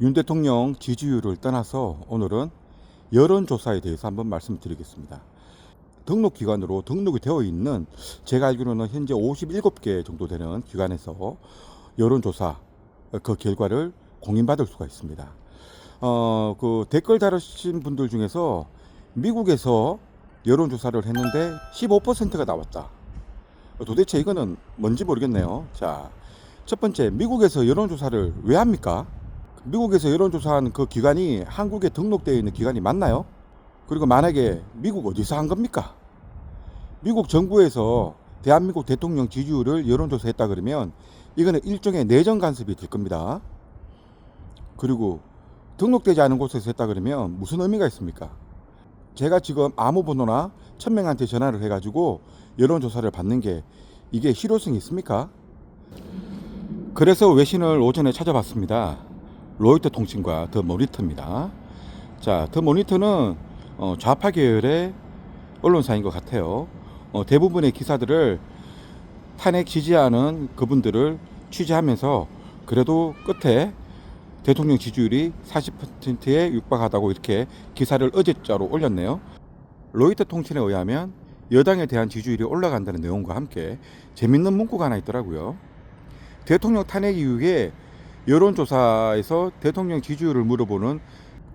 윤 대통령 지지율을 떠나서 오늘은 여론조사에 대해서 한번 말씀드리겠습니다. 등록 기관으로 등록이 되어 있는 제가 알기로는 현재 57개 정도 되는 기관에서 여론조사 그 결과를 공인받을 수가 있습니다. 어, 그 댓글 다루신 분들 중에서 미국에서 여론조사를 했는데 15%가 나왔다. 도대체 이거는 뭔지 모르겠네요. 자, 첫 번째, 미국에서 여론조사를 왜 합니까? 미국에서 여론조사한 그 기관이 한국에 등록되어 있는 기관이 맞나요? 그리고 만약에 미국 어디서 한 겁니까? 미국 정부에서 대한민국 대통령 지지율을 여론조사했다 그러면 이거는 일종의 내정 간섭이 될 겁니다. 그리고 등록되지 않은 곳에서 했다 그러면 무슨 의미가 있습니까? 제가 지금 아무 번호나 천 명한테 전화를 해가지고 여론조사를 받는 게 이게 실효성이 있습니까? 그래서 외신을 오전에 찾아봤습니다. 로이터 통신과 더 모니터입니다. 자, 더 모니터는 어, 좌파 계열의 언론사인 것 같아요. 어, 대부분의 기사들을 탄핵 지지하는 그분들을 취재하면서 그래도 끝에 대통령 지지율이 40%에 육박하다고 이렇게 기사를 어제자로 올렸네요. 로이터 통신에 의하면 여당에 대한 지지율이 올라간다는 내용과 함께 재밌는 문구가 하나 있더라고요. 대통령 탄핵 이후에 여론조사에서 대통령 지지율을 물어보는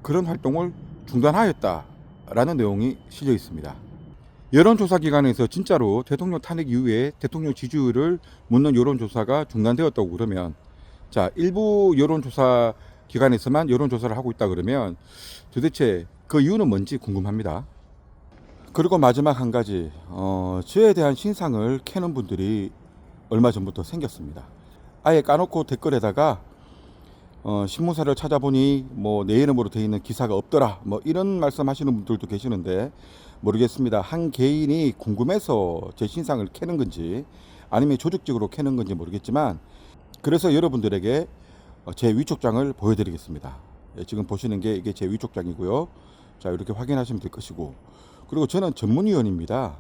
그런 활동을 중단하였다라는 내용이 실려 있습니다. 여론조사 기관에서 진짜로 대통령 탄핵 이후에 대통령 지지율을 묻는 여론조사가 중단되었다고 그러면 자 일부 여론조사 기관에서만 여론조사를 하고 있다 그러면 도대체 그 이유는 뭔지 궁금합니다. 그리고 마지막 한 가지 어, 저에 대한 신상을 캐는 분들이 얼마 전부터 생겼습니다. 아예 까놓고 댓글에다가 어, 신문사를 찾아보니 뭐 내 이름으로 되어 있는 기사가 없더라 뭐 이런 말씀하시는 분들도 계시는데 모르겠습니다. 한 개인이 궁금해서 제 신상을 캐는 건지 아니면 조직적으로 캐는 건지 모르겠지만 그래서 여러분들에게 어, 제 위촉장을 보여드리겠습니다. 예, 지금 보시는 게 이게 제 위촉장이고요. 자 이렇게 확인하시면 될 것이고 그리고 저는 전문위원입니다.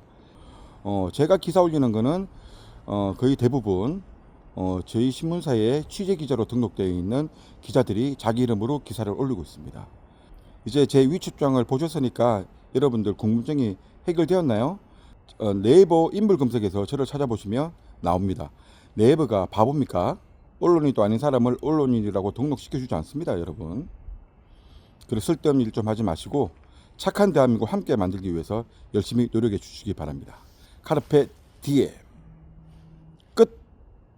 어, 제가 기사 올리는 거는 어, 거의 대부분 어, 저희 신문사에 취재 기자로 등록되어 있는 기자들이 자기 이름으로 기사를 올리고 있습니다. 이제 제 위촉장을 보셨으니까 여러분들 궁금증이 해결되었나요? 어, 네이버 인물 검색에서 저를 찾아보시면 나옵니다. 네이버가 바보입니까? 언론인도 아닌 사람을 언론인이라고 등록시켜주지 않습니다, 여러분. 그래서 쓸데없는 일 좀 하지 마시고 착한 대한민국 함께 만들기 위해서 열심히 노력해 주시기 바랍니다. 카르페 디에